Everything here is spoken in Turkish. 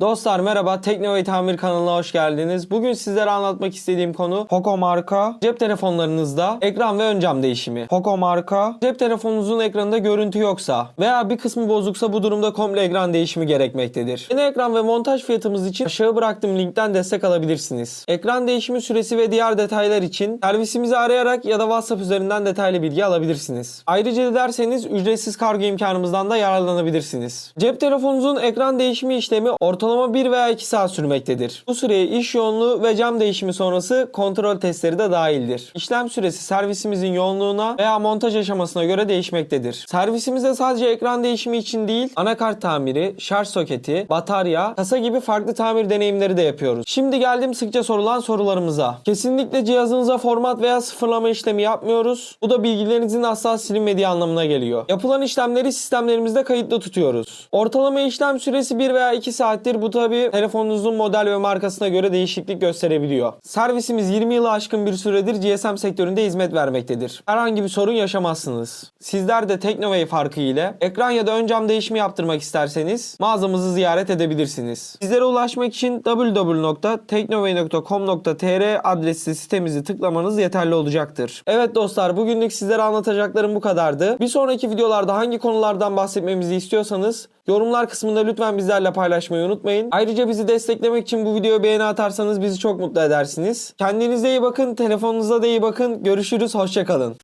Dostlar merhaba Tekno ve Tamir kanalına hoş geldiniz. Bugün sizlere anlatmak istediğim konu Poco marka cep telefonlarınızda ekran ve ön cam değişimi. Poco marka cep telefonunuzun ekranında görüntü yoksa veya bir kısmı bozuksa bu durumda komple ekran değişimi gerekmektedir. Yeni ekran ve montaj fiyatımız için aşağı bıraktığım linkten destek alabilirsiniz. Ekran değişimi süresi ve diğer detaylar için servisimizi arayarak ya da WhatsApp üzerinden detaylı bilgi alabilirsiniz. Ayrıca dilerseniz ücretsiz kargo imkanımızdan da yararlanabilirsiniz. Cep telefonunuzun ekran değişimi işlemi ortalama 1 veya 2 saat sürmektedir. Bu süreye iş yoğunluğu ve cam değişimi sonrası kontrol testleri de dahildir. İşlem süresi servisimizin yoğunluğuna veya montaj aşamasına göre değişmektedir. Servisimizde sadece ekran değişimi için değil, anakart tamiri, şarj soketi, batarya, kasa gibi farklı tamir deneyimleri de yapıyoruz. Şimdi geldim sıkça sorulan sorularımıza. Kesinlikle cihazınıza format veya sıfırlama işlemi yapmıyoruz. Bu da bilgilerinizin asla silinmediği anlamına geliyor. Yapılan işlemleri sistemlerimizde kayıtlı tutuyoruz. Ortalama işlem süresi 1 veya 2 saattir. Bu tabi telefonunuzun model ve markasına göre değişiklik gösterebiliyor. Servisimiz 20 yılı aşkın bir süredir GSM sektöründe hizmet vermektedir. Herhangi bir sorun yaşamazsınız. Sizler de Teknovey farkı ile ekran ya da ön cam değişimi yaptırmak isterseniz mağazamızı ziyaret edebilirsiniz. Sizlere ulaşmak için www.teknovey.com.tr adresli sitemizi tıklamanız yeterli olacaktır. Evet dostlar bugünlük sizlere anlatacaklarım bu kadardı. Bir sonraki videolarda hangi konulardan bahsetmemizi istiyorsanız yorumlar kısmında lütfen bizlerle paylaşmayı unutmayın. Ayrıca bizi desteklemek için bu videoya beğeni atarsanız bizi çok mutlu edersiniz. Kendinize iyi bakın, telefonunuza da iyi bakın. Görüşürüz, hoşçakalın.